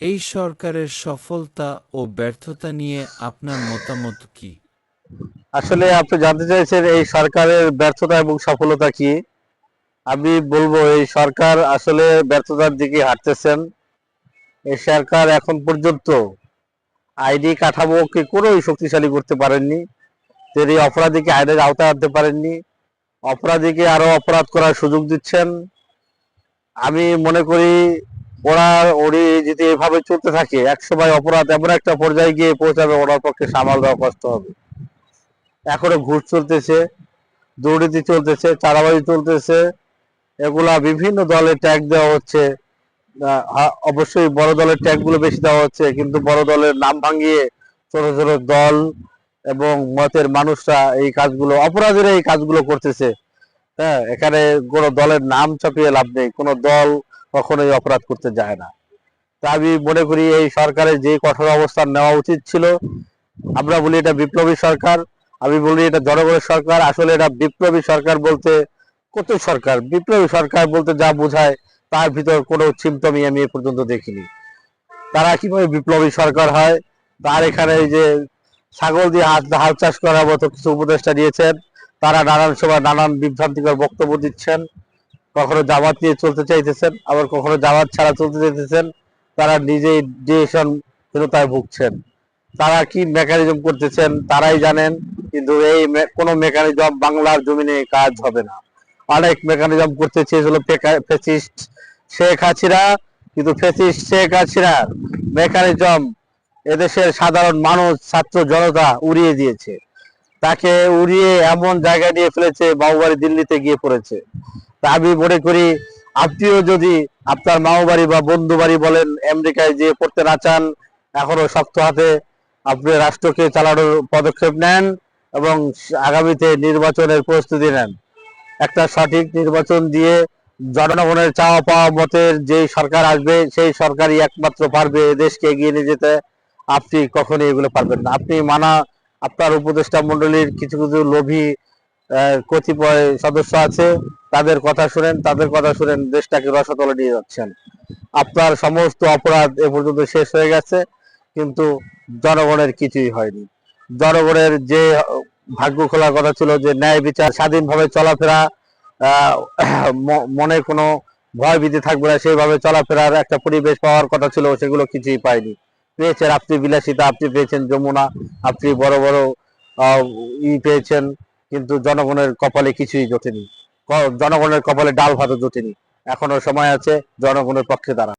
এই সরকারের সফলতা ও ব্যর্থতা নিয়ে আপনার মতামত কি? আসলে আপনি জানতে চাইছেন এই সরকারের ব্যর্থতা এবং সফলতা কি? আমি বলব, এই সরকার আসলে ব্যর্থতার দিকে হাঁটতেছেন। এই সরকার এখন পর্যন্ত আইডি কাঠামোকে কোনোই শক্তিশালী করতে পারেননি। তিনি অপরাধীকে আইনের আওতায় আনতে পারেননি। অপরাধীকে আরও অপরাধ করার সুযোগ দিচ্ছেন। আমি মনে করি ওরা, ওরি যদি এভাবে চলতে থাকে একসময় অপরাধ এমন একটা পর্যায়ে গিয়ে পৌঁছাবে ওনার পক্ষে সামাল দেওয়া কষ্ট হবে। এখনও ঘুষ চলতেছে, দুর্নীতি চলতেছে, চাঁদাবাজি চলতেছে, এগুলা বিভিন্ন দলে ট্যাগ দেওয়া হচ্ছে। অবশ্যই বড় দলের ট্যাগগুলো বেশি দেওয়া হচ্ছে, কিন্তু বড় দলের নাম ভাঙিয়ে ছোট ছোট দল এবং মতের মানুষরা এই কাজগুলো, অপরাধীরা এই কাজগুলো করতেছে। হ্যাঁ এখানে কোনো দলের নাম চাপিয়ে লাভ নেই, কোনো দল কখনোই অপরাধ করতে যায় না। তা আমি মনে করি এই সরকারের যে কঠোর অবস্থান নেওয়া উচিত ছিল, আমরা বলি এটা বিপ্লবী সরকার, আমি বলি এটা জনগণের সরকার, আসলে এটা বিপ্লবী সরকার বলতে কত সরকার? বিপ্লবী সরকার বলতে যা বোঝায় তার ভিতর কোনো সিমটমই আমি এ পর্যন্ত দেখিনি। তারা কীভাবে বিপ্লবী সরকার হয়? তার এখানে এই যে ছাগল দিয়ে হাত হাল চাষ করার মতো কিছু উপদেষ্টা দিয়েছেন, তারা নানান সময় নানান বিভ্রান্তিকর বক্তব্য দিচ্ছেন। কখনো জামাত নিয়ে চলতে চাইতেছেন, আবার কখনো জামাত ছাড়া চলতে চাইতেছেন, তারা নিজেই ডিরেকশন হীনতায় ভুগছেন। তারা কি মেকানিজম করতেছেন তারাই জানেন, কিন্তু এই কোনো মেকানিজম বাংলার জমিনে কাজ হবে না। অনেক মেকানিজম করতে চেয়েছিল ফেসিস্ট শেখ হাসিনা, কিন্তু ফেসিস্ট শেখ হাসিনার মেকানিজম এদেশের সাধারণ মানুষ, ছাত্র জনতা উড়িয়ে দিয়েছে। তাকে উড়িয়ে এমন জায়গায় নিয়ে ফেলেছে বাবুবাড়ি দিল্লিতে গিয়ে পড়েছে। তা আমি মনে করি আপনিও যদি আপনার মামা বাড়ি বা বন্ধু বাড়ি বলেন, আমেরিকায় যে পড়তে না চান, এখনও শক্ত হাতে আপনি রাষ্ট্রকে চালানোর পদক্ষেপ নেন এবং আগামীতে নির্বাচনের প্রস্তুতি নেন। একটা সঠিক নির্বাচন দিয়ে জনগণের চাওয়া পাওয়া মতের যে সরকার আসবে, সেই সরকারই একমাত্র পারবে দেশকে এগিয়ে নিয়ে যেতে। আপনি কখনোই এগুলো পারবেন না। আপনি মানা আপনার উপদেষ্টা মন্ডলীর কিছু কিছু লোভী কতিপয় সদস্য আছে তাদের কথা শুনেন, তাদের কথা শুনেন, দেশটাকে রসতলে নিয়ে যাচ্ছেন। আপনার সমস্ত অপরাধ এ পর্যন্ত শেষ হয়ে গেছে, কিন্তু জনগণের কিছুই হয়নি। জনগণের যে ভাগ্য খোলার কথা ছিল যে ন্যায় বিচার, স্বাধীনভাবে চলাফেরা মনে কোনো ভয় ভীতি থাকবে না, সেইভাবে চলাফেরার একটা পরিবেশ পাওয়ার কথা ছিল, সেগুলো কিছুই পায়নি পেয়েছেন আপনি বিলাসিতা, আপনি পেয়েছেন যমুনা, আপনি বড় বড় ই পেয়েছেন, কিন্তু জনগণের কপালে কিছুই জোটেনি। জনগণের কপালে ডাল ভাত জোটেনি। এখনও সময় আছে জনগণের পক্ষে দাঁড়া